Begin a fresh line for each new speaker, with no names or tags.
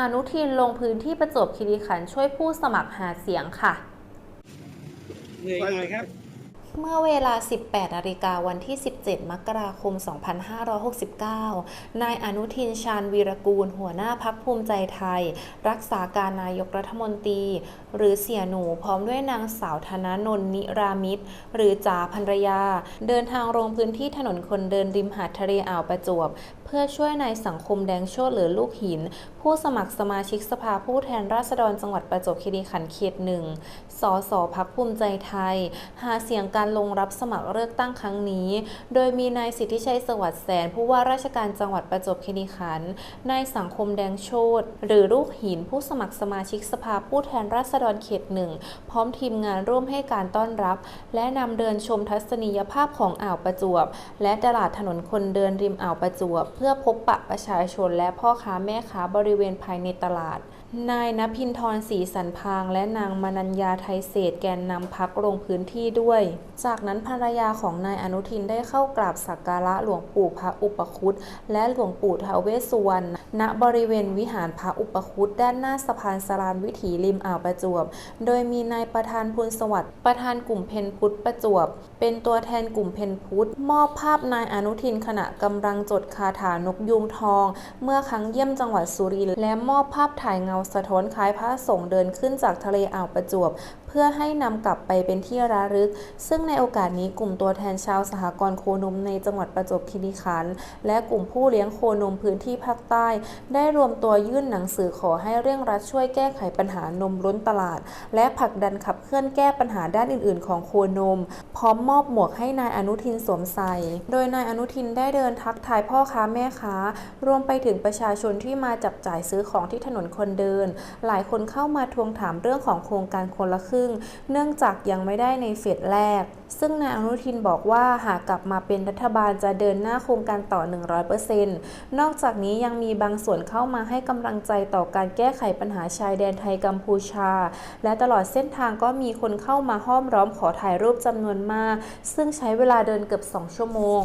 อนุทินลงพื้นที่ประจวบคีรีขันธ์ช่วยผู้สมัครหาเสียงค่ะ
เหนื่อยหน่อยครับ
เมื่อเวลา 18นาฬิกาวันที่ 17 มกราคม 2569 นายอนุทินชาญวีรกูล หัวหน้าพักภูมิใจไทย รักษาการนายกรัฐมนตรี หรือเสียหนูพร้อมด้วยนางสาวธนนนนิรามิตร หรือจ๋าภรรยา เดินทางลงพื้นที่ถนนคนเดินริมหาดทะเลอ่าวประจวบ เพื่อช่วยนายสังคมแดงโชตหรือลูกหิน ผู้สมัครสมาชิกสภาผู้แทนราษฎรจังหวัดประจวบคีรีขันธ์เขตหนึ่งสสพักภูมิใจไทย หาเสียงการการลงรับสมัครเลือกตั้งครั้งนี้ โดยมีนายสิทธิชัยสวัสดิ์แสน ผู้ว่าราชการจังหวัดประจวบคีรีขันธ์ นายสังคมแดงโชตหรือลูกหินผู้สมัครสมาชิกสภาผู้แทนราษฎรเขตหนึ่งพร้อมทีมงานร่วมให้การต้อนรับ และนำเดินชมทัศนียภาพของอ่าวประจวบ และตลาดถนนคนเดินริมอ่าวประจวบ เพื่อพบปะประชาชนและพ่อค้าแม่ค้าบริเวณภายในตลาด นายนภินทรศรีสันพาง และนางมนัญญาไทยเศษแกนนำพักลงพื้นที่ด้วย จากนั้นภรรยาของนายอนุทินได้เข้ากราบสักการะหลวงปู่พระอุปคุตและหลวงปู่ทาวเวสสุวรรณณบริเวณวิหารพระอุปคุตด้านหน้าสะพานสรานวิถีริมอ่าวประจวบ โดยมีนายประธานพูลสวัสดิ์ประธานกลุ่มเพนพุทธประจวบ เป็นตัวแทนกลุ่มเพนพุทธมอบภาพนายอนุทินขณะกำลังจดคาถานกยูงทอง เมื่อครั้งเยี่ยมจังหวัดสุรินทร์และมอบภาพถ่ายเงาสะท้อนคล้ายพระสงฆ์เดินขึ้นจากทะเลอ่าวประจวบ พื่อให้นำกลับไปเป็นที่ระลึก ซึ่งในโอกาสนี้กลุ่มตัวแทนชาวสหกรณ์โคนมในจังหวัดประจวบคีรีขันธ์และกลุ่มผู้เลี้ยงโคนมพื้นที่ภาคใต้ ได้รวมตัวยื่นหนังสือขอให้เร่งรัดช่วยแก้ไขปัญหานมล้นตลาด และผลักดันขับเคลื่อนแก้ปัญหาด้านอื่น ๆ ของโคนม พร้อมมอบหมวกให้นายอนุทินสวมใส่ โดยนายอนุทินได้เดินทักทายพ่อค้าแม่ค้า รวมไปถึงประชาชนที่มาจับจ่ายซื้อของที่ถนนคนเดิน หลายคนเข้ามาทวงถามเรื่องของโครงการคนละครึ่ง เนื่องจากยังไม่ได้ในเฟสแรก ซึ่งนายอนุทินบอกว่าหากกลับมาเป็นรัฐบาลจะเดินหน้าโครงการต่อ 100%นอกจากนี้ยังมีบางส่วนเข้ามาให้กำลังใจต่อการแก้ไขปัญหาชายแดนไทยกัมพูชา และตลอดเส้นทางก็มีคนเข้ามาห้อมร้อมขอถ่ายรูปจำนวนมาก ซึ่งใช้เวลาเดินเกือบ 2 ชั่วโมง